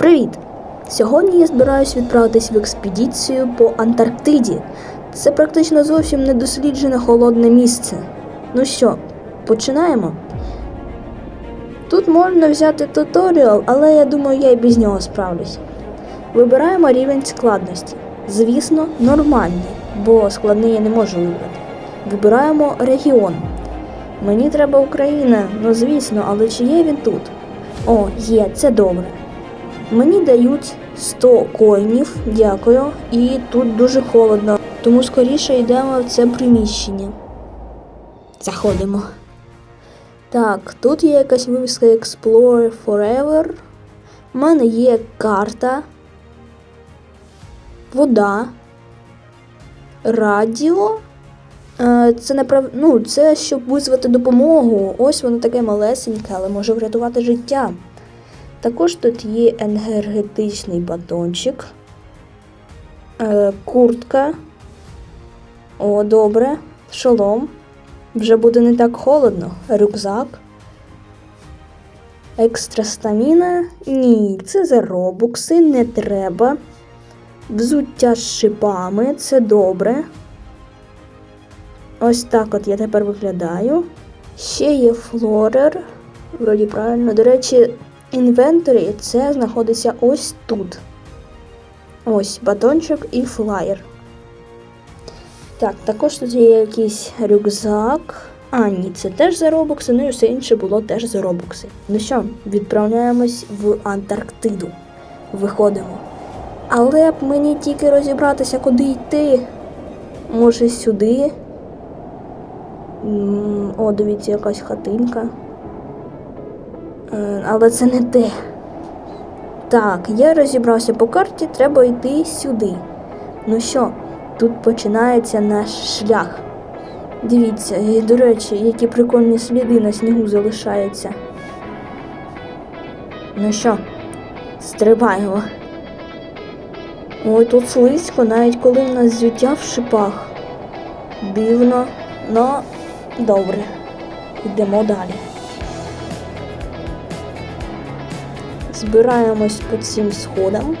Привіт! Сьогодні я збираюсь відправитись в експедицію по Антарктиді. Це практично зовсім недосліджене холодне місце. Ну що, починаємо? Тут можна взяти туторіал, але я думаю, я і без нього справлюсь. Вибираємо рівень складності. Звісно, нормальний, бо складний я не можу вибрати. Вибираємо регіон. Мені треба Україна, ну звісно, але чи є він тут? О, є, це добре. Мені дають 100 коїнів, дякую, і тут дуже холодно, тому скоріше йдемо в це приміщення. Заходимо. Так, тут є якась вивіска Explore Forever. У мене є карта, вода, радіо. Е, Це направ... ну, це щоб визвати допомогу. Ось воно таке малесеньке, але може врятувати життя. Також тут є енергетичний батончик, е, куртка. О, добре. Шолом. Вже буде не так холодно. Рюкзак. Екстра стаміна. Ні, це за робукси, не треба. Взуття з шипами, це добре. Ось так от я тепер виглядаю. Ще є флорер. Вроді правильно. До речі, інвенторі це знаходиться ось тут. Ось батончик і флаєр. Так, також тут є якийсь рюкзак. А, ні, це теж за робокси, ну і все інше було теж за робокси. Ну що, відправляємось в Антарктиду. Виходимо. Але б мені тільки розібратися, куди йти. Може сюди. О, дивіться, якась хатинка. Е, Але це не те. Так, я розібрався по карті, треба йти сюди. Ну що, тут починається наш шлях. Дивіться, і, до речі, які прикольні сліди на снігу залишаються. Ну що, стрибаємо. Ой, тут слизько, навіть коли в нас зюття в шипах. Дивно, но добре. Йдемо далі. Збираємось по цим сходам.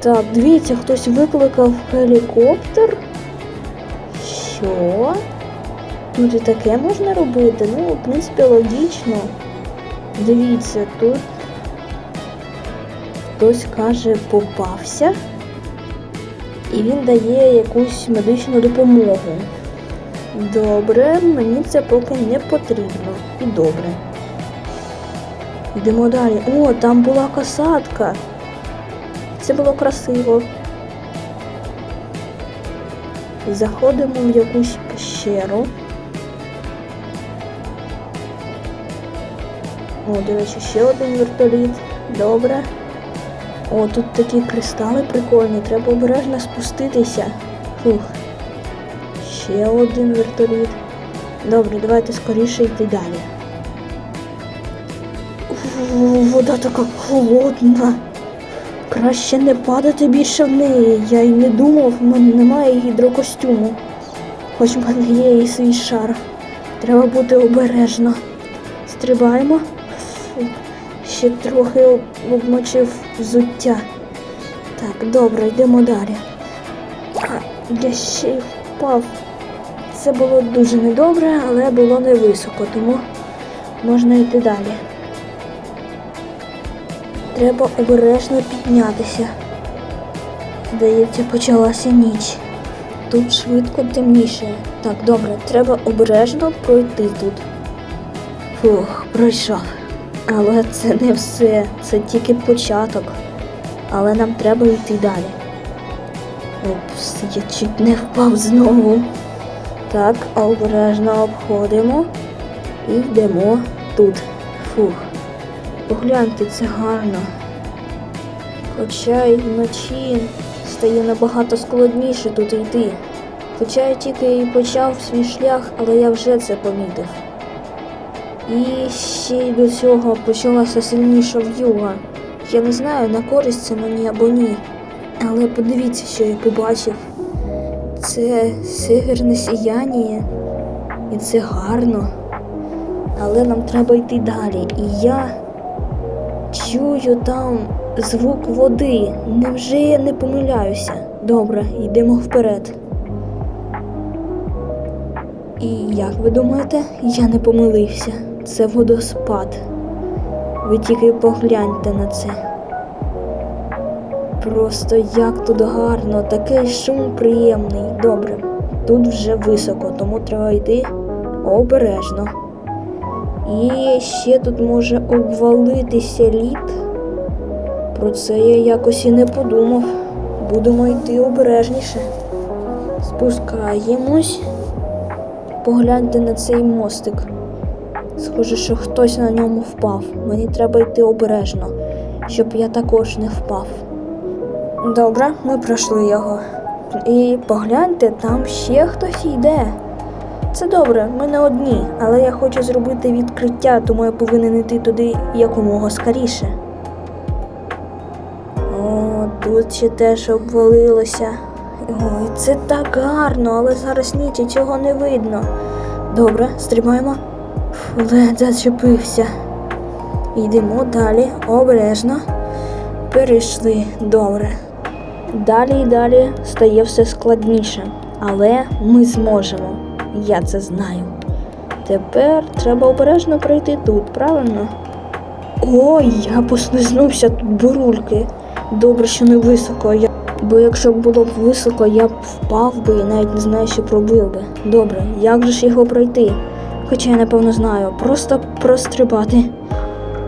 Так, дивіться, хтось викликав гелікоптер. Що? Тут і таке можна робити? Ну, в принципі, логічно. Дивіться, тут хтось каже, попався. І він дає якусь медичну допомогу. Добре, мені це поки не потрібно. І добре. Йдемо далі. О, там була касатка. Це було красиво. Заходимо в якусь пещеру. О, до речі, ще один вертоліт. Добре. О, тут такі кристали прикольні, треба обережно спуститися. Фух. Ще один вертоліт. Добре, давайте скоріше йти далі. Вода така холодна. Краще не падати більше в неї. Я й не думав, в мене немає гідрокостюму. Хоч в мене є і свій шар. Треба бути обережно. Стрибаємо. Ще трохи обмочив взуття. Так, добре, йдемо далі. Я ще й впав. Це було дуже недобре, але було невисоко, тому можна йти далі. Треба обережно піднятися. Здається, почалася ніч. Тут швидко темніше. Так, добре, треба обережно пройти тут. Фух, пройшов. Але це не все, це тільки початок. Але нам треба йти далі. Опс, я чуть не впав знову. Так, обережно обходимо і йдемо тут. Фух. Погляньте, це гарно. Хоча й вночі стає набагато складніше тут йти. Хоча я тільки і почав свій шлях, але я вже це помітив. І ще й до цього почалася сильніша в'юга. Я не знаю, на користь це мені або ні. Але подивіться, що я побачив. Це северне сіяння. І це гарно. Але нам треба йти далі. І я чую там звук води. Невже я не помиляюся? Добре, йдемо вперед. І як ви думаєте, я не помилився. Це водоспад. Ви тільки погляньте на це. Просто як тут гарно, такий шум приємний. Добре, тут вже високо, тому треба йти обережно. І ще тут може обвалитися лід. Про це я якось і не подумав. Будемо йти обережніше. Спускаємось. Погляньте на цей мостик. Схоже, що хтось на ньому впав. Мені треба йти обережно, щоб я також не впав. Добре, ми пройшли його. І погляньте, там ще хтось йде. Це добре, ми не одні, але я хочу зробити відкриття, тому я повинен йти туди якомога скоріше. О, тут ще теж обвалилося. Ой, це так гарно, але зараз ніч і цього не видно. Добре, стрибаємо. Фу, ледь зачепився. Йдемо далі, обережно. Перейшли, добре. Далі і далі стає все складніше, але ми зможемо. Я це знаю. Тепер треба обережно пройти тут, правильно? Ой, я послизнувся тут бурульки. Добре, що не високо. Я... Бо якщо б було б високо, я б впав би і навіть не знаю, що пробив би. Добре, як же ж його пройти? Хоча я напевно знаю, просто прострибати.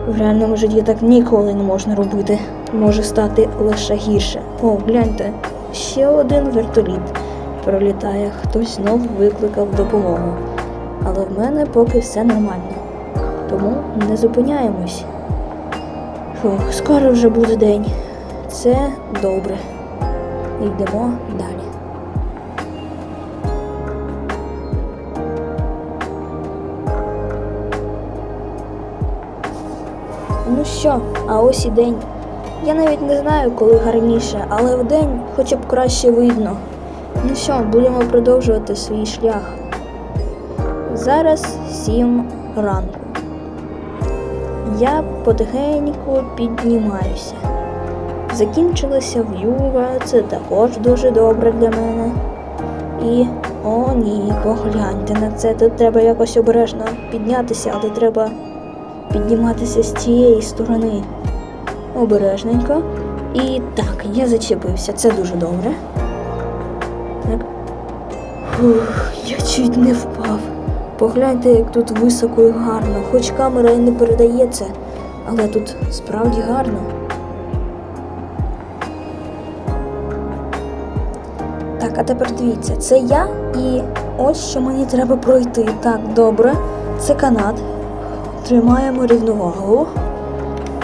В реальному житті так ніколи не можна робити. Може стати лише гірше. О, гляньте, ще один вертоліт пролітає. Хтось знов викликав допомогу. Але в мене поки все нормально. Тому не зупиняємось. Фух, скоро вже буде день. Це добре. Йдемо далі. Ну що, а ось і день. Я навіть не знаю, коли гарніше, але вдень хоча б краще видно. Ну що, будемо продовжувати свій шлях. Зараз сім ранку. Я потихеньку піднімаюся. Закінчилася в'юга, це також дуже добре для мене. І о ні, погляньте на це. Тут треба якось обережно піднятися, але треба підніматися з цієї сторони. Обережненько. І так, я зачепився, це дуже добре. Фух, я чуть не впав. Погляньте, як тут високо і гарно. Хоч камера і не передає це, але тут справді гарно. Так, а тепер дивіться, це я і ось що мені треба пройти. Так, добре. Це канат. Тримаємо рівновагу.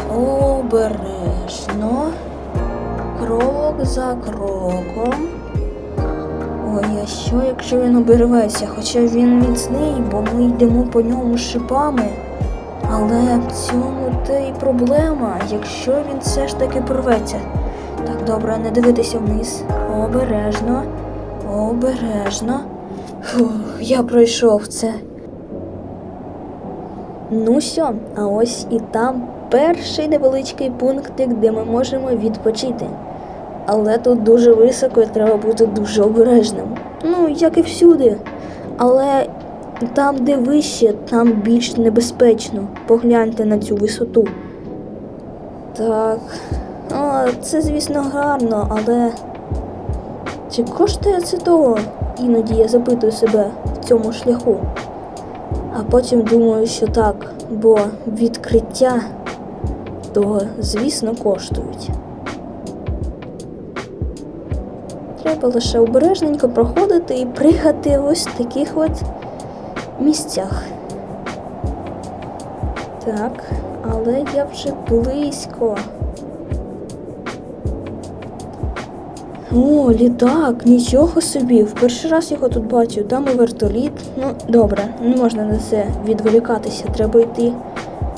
Обережно. Крок за кроком. Ой, а що, якщо він обірветься? Хоча він міцний, бо ми йдемо по ньому шипами. Але в цьому те й проблема, якщо він все ж таки порветься. Так, добре, не дивитися вниз. Обережно, обережно. Фух, я пройшов це. Ну що, а ось і там перший невеличкий пунктик, де ми можемо відпочити. Але тут дуже високо і треба бути дуже обережним. Ну, як і всюди. Але там, де вище, там більш небезпечно. Погляньте на цю висоту. Так. О, це, звісно, гарно, але чи коштує це того? Іноді я запитую себе в цьому шляху. А потім думаю, що так, бо відкриття того, звісно, коштують. Треба лише обережненько проходити і пригати ось в таких от місцях. Так, але я вже близько. О, літак, нічого собі. В перший раз його тут бачу, там і вертоліт. Ну, добре, не можна на це відволікатися. Треба йти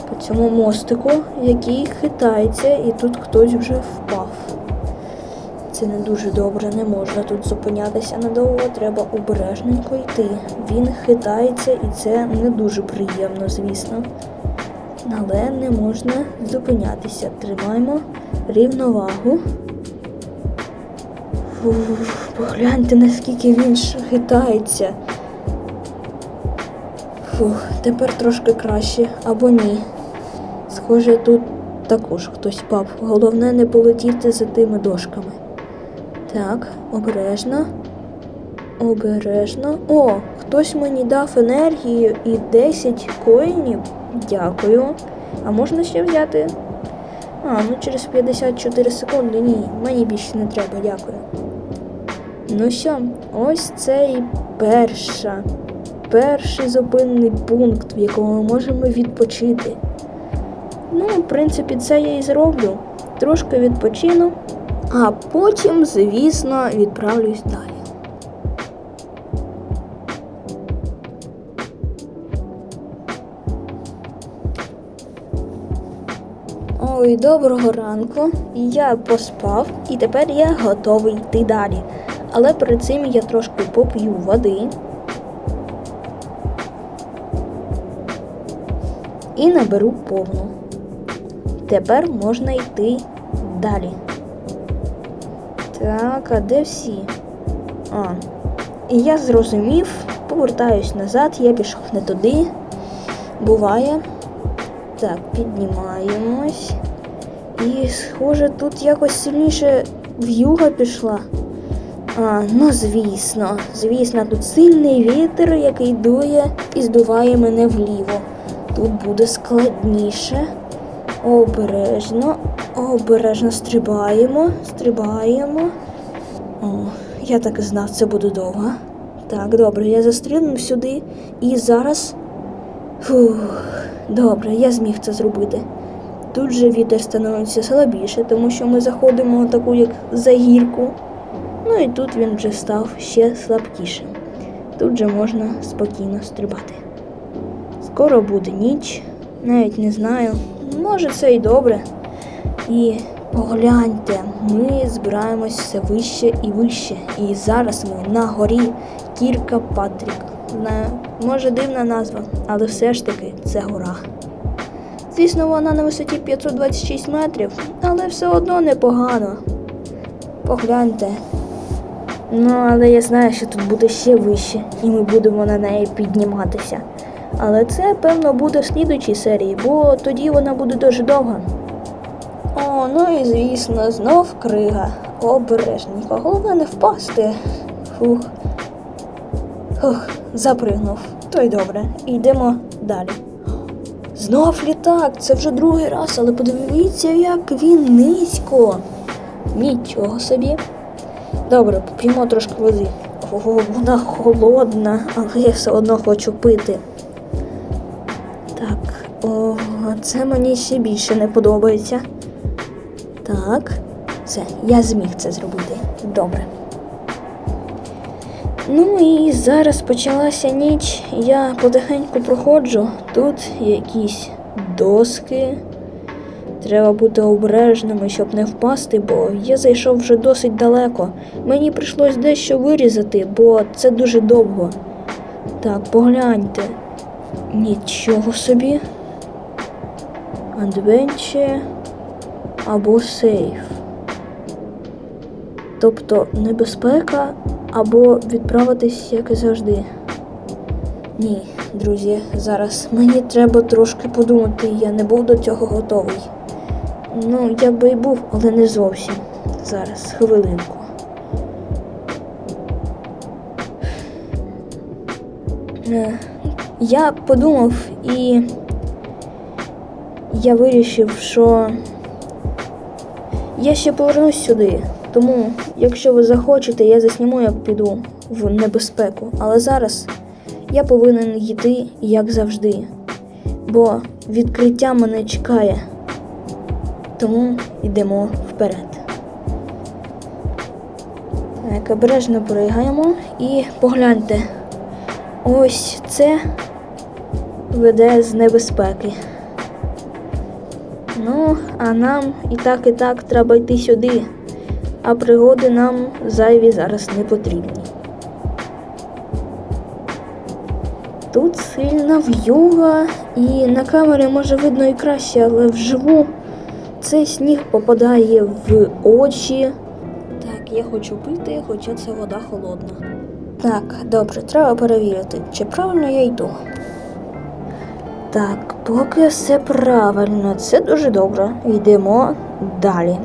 по цьому мостику, який хитається, і тут хтось вже впав. Це не дуже добре, не можна тут зупинятися надовго, треба обережненько йти. Він хитається і це не дуже приємно, звісно. але не можна зупинятися. Тримаємо рівновагу. Погляньте, наскільки він хитається. Фух, тепер трошки краще або ні. Схоже, тут також хтось впав. Головне не полетіти за тими дошками. Так, обережно. Обережно. О, хтось мені дав енергію і 10 коїнів. Дякую. А можна ще взяти? А, ну через 54 секунди. Ні, мені більше не треба, дякую. Ну що, ось це і перша. Перший зупинний пункт, в якому ми можемо відпочити. Ну, в принципі, це я і зроблю. Трошки відпочину, а потім, звісно, відправлюсь далі. Ой, доброго ранку. Я поспав і тепер я готовий йти далі. Але перед цим я трошки поп'ю води. І наберу повну. Тепер можна йти далі. Так, а де всі? А. І я зрозумів, повертаюсь назад, я пішов не туди. Буває. Так, піднімаємось. І, схоже, тут якось сильніше в'юга пішла. А, ну звісно, звісно, тут сильний вітер, який дує і здуває мене вліво. Тут буде складніше. Обережно, обережно стрибаємо, стрибаємо. О, я так і знав, це буде довго. Так, добре, я застрибнув сюди і зараз. Фух, добре, я зміг це зробити. Тут же вітер становиться слабіше, тому що ми заходимо в таку як загірку. Ну і тут він вже став ще слабкішим. Тут же можна спокійно стрибати. Скоро буде ніч, навіть не знаю. Може це і добре. І погляньте, ми збираємось все вище і вище. І зараз ми на горі Кірка Патрік. Може дивна назва, але все ж таки це гора. Звісно, вона на висоті 526 метрів, але все одно непогано. Погляньте. Ну, але я знаю, що тут буде ще вище, і ми будемо на неї підніматися. Але це, певно, буде в слідучій серії, бо тоді вона буде дуже довга. О, ну і звісно, знов крига. Обережненько. Головне не впасти. Фух. Фух, запригнув. То й добре. Йдемо далі. Знов літак, це вже другий раз, але подивіться, як він низько. Нічого собі. Добре, поп'ємо трошки води. Ого, вона холодна, але я все одно хочу пити. Так, це мені ще більше не подобається. Так, все, я зміг це зробити. Добре. Ну і зараз почалася ніч. Я потихеньку проходжу. Тут якісь доски. Треба бути обережними, щоб не впасти, бо я зайшов вже досить далеко. Мені прийшлось дещо вирізати, бо це дуже довго. Так, погляньте. Нічого собі. Adventure або сейф. Тобто небезпека або відправитись, як і завжди. Ні, друзі, зараз мені треба трошки подумати, я не був до цього готовий. Ну, я би і був, але не зовсім. Зараз, хвилинку. Е, Я подумав і я вирішив, що я ще повернусь сюди. Тому, якщо ви захочете, я засніму, як піду в небезпеку. Але зараз я повинен йти, як завжди. Бо відкриття мене чекає. Тому йдемо вперед. Так, обережно пригаємо і погляньте. Ось це веде з небезпеки. Ну, а нам і так, і так треба йти сюди, а пригоди нам зайві зараз не потрібні. Тут сильна в'юга, і на камері може видно і краще, але вживу цей сніг попадає в очі. Так, я хочу пити, хоча це вода холодна. Так, добре, треба перевірити, чи правильно я йду. Так, поки все правильно, це дуже добре. Йдемо далі.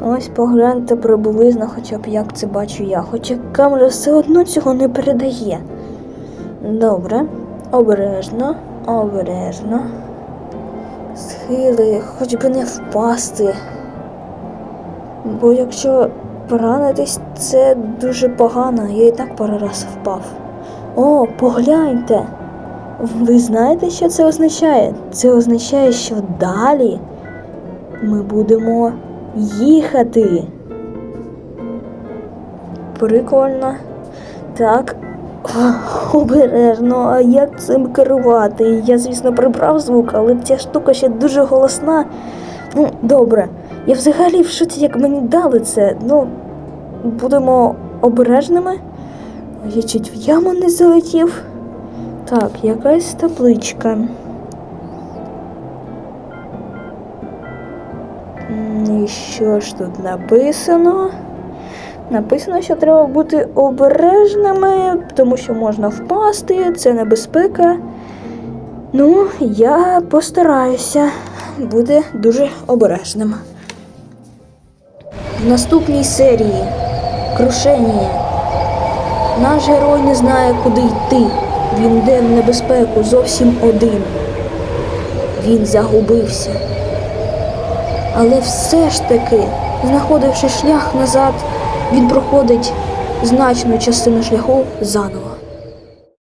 Ось погляньте приблизно, хоча б як це бачу я, хоча камера все одно цього не передає. Добре, обережно, обережно. Схили, хоч би не впасти. Бо якщо поранитись, це дуже погано. Я і так пару раз впав. О, погляньте. Ви знаєте, що це означає? Це означає, що далі ми будемо їхати. Прикольно. Так. Обережно, а як цим керувати? Я, звісно, прибрав звук, але ця штука ще дуже голосна. Ну, добре. Я взагалі в шоці, як мені дали це. Ну, будемо обережними. Я чуть в яму не залетів. Так, якась табличка. І що ж тут написано? Написано, що треба бути обережними, тому що можна впасти, це небезпека. Ну, я постараюся бути дуже обережним. В наступній серії крушення. Наш герой не знає, куди йти. Він йде в небезпеку зовсім один. Він загубився. Але все ж таки, знаходивши шлях назад, він проходить значну частину шляху заново.